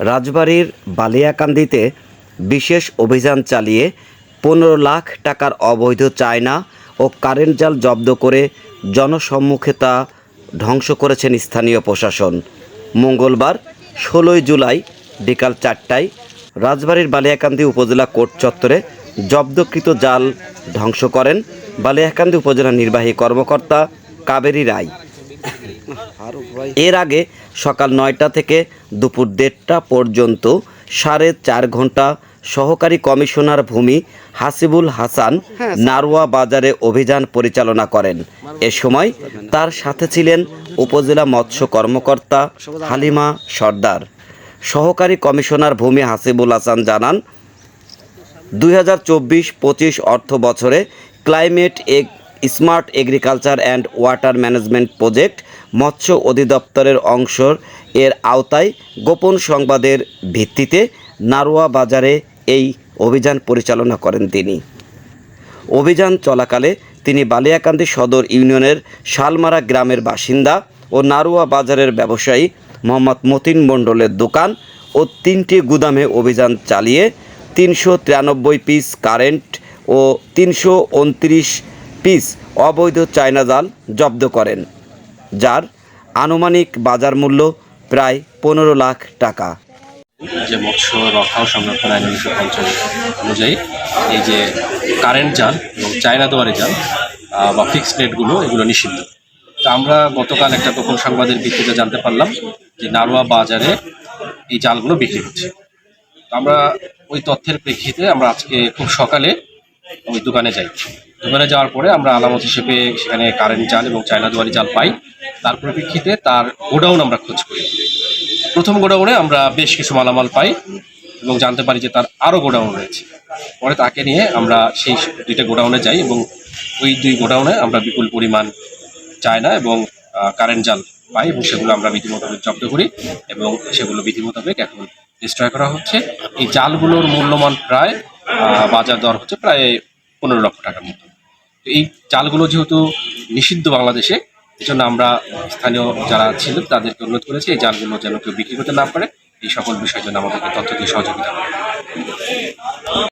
রাজবাড়ির বালিয়াকান্দিতে বিশেষ অভিযান চালিয়ে পনেরো লাখ টাকার অবৈধ চায়না ও কারেন্ট জাল জব্দ করে জনসম্মুখে তা ধ্বংস করেছেন স্থানীয় প্রশাসন। মঙ্গলবার ষোলোই জুলাই বিকাল চারটায় রাজবাড়ির বালিয়াকান্দি উপজেলা কোর্ট চত্বরে জব্দকৃত জাল ধ্বংস করেন বালিয়াকান্দি উপজেলা নির্বাহী কর্মকর্তা কাবেরী রায়। এর আগে সকাল নয়টা থেকে দুপুর দেড়টা পর্যন্ত সাড়ে চার ঘণ্টা সহকারী কমিশনার ভূমি হাসিবুল হাসান নারোয়া বাজারে অভিযান পরিচালনা করেন। এ সময় তার সাথে ছিলেন উপজেলা মৎস্য কর্মকর্তা হালিমা সর্দার। সহকারী কমিশনার ভূমি হাসিবুল হাসান জানান দুই হাজার চব্বিশ পঁচিশ অর্থ বছরে climate egg smart agriculture and water management project মৎস্য অধিদপ্তরের অংশ এর আওতায় গোপন সংবাদের ভিত্তিতে নারোয়া বাজারে এই অভিযান পরিচালনা করেন তিনি। অভিযান চলাকালে তিনি বালিয়াকান্দি সদর ইউনিয়নের শালমারা গ্রামের বাসিন্দা ও নারুয়া বাজারের ব্যবসায়ী মোহাম্মদ মতিন মণ্ডলের দোকান ও তিনটি গুদামে অভিযান চালিয়ে তিনশো তিরানব্বই পিস কারেন্ট ও তিনশো উনত্রিশ পিস অবৈধ চায়না জাল জব্দ করেন। যার আনুমানিক বাজার মূল্য প্রায় পনেরো লাখ টাকা। যে মৎস্য রক্ষা ও সংরক্ষণ আইন উনিশশো পঞ্চাশ অনুযায়ী এই যে কারেন্ট জাল এবং চায়না দুয়ারি জাল বা ফিক্সড নেটগুলো এগুলো নিষিদ্ধ। তা আমরা গতকাল একটা গোপন সংবাদের ভিত্তিতে জানতে পারলাম যে নারোয়া বাজারে এই জালগুলো বিক্রি হচ্ছে। আমরা ওই তথ্যের প্রেক্ষিতে আমরা আজকে খুব সকালে ওই দোকানে যাই। দোকানে যাওয়ার পরে আমরা আলামত হিসেবে সেখানে কারেন্ট জাল এবং চায়না দুয়ারি জাল পাই। তার পরিপ্রেক্ষিতে তার গোডাউন আমরা খোঁজ করি। প্রথম গোডাউনে আমরা বেশ কিছু মালামাল পাই এবং জানতে পারি যে তার আরও গোডাউন রয়েছে। পরে তাকে নিয়ে আমরা সেই দুইটা গোডাউনে যাই এবং ওই দুই গোডাউনে আমরা বিপুল পরিমাণ চায়না এবং কারেন্ট জাল পাই এবং সেগুলো আমরা বিধি মোতাবেক জব্দ করি এবং সেগুলো বিধি মোতাবেক এখন ডিস্ট্রয় করা হচ্ছে। এই জালগুলোর মূল্যমান প্রায় বাজার দর হচ্ছে প্রায় পনেরো লক্ষ টাকার মতো। এই চালগুলো যেহেতু নিষিদ্ধ বাংলাদেশে, এজন্য জন্য আমরা স্থানীয় যারা ছিল তাদেরকে অনুরোধ করেছি এই চালগুলো যেন কেউ বিক্রি করতে না পারে। এই সকল বিষয়ের জন্য আমাদেরকে তথ্য দিয়ে সহযোগিতা করে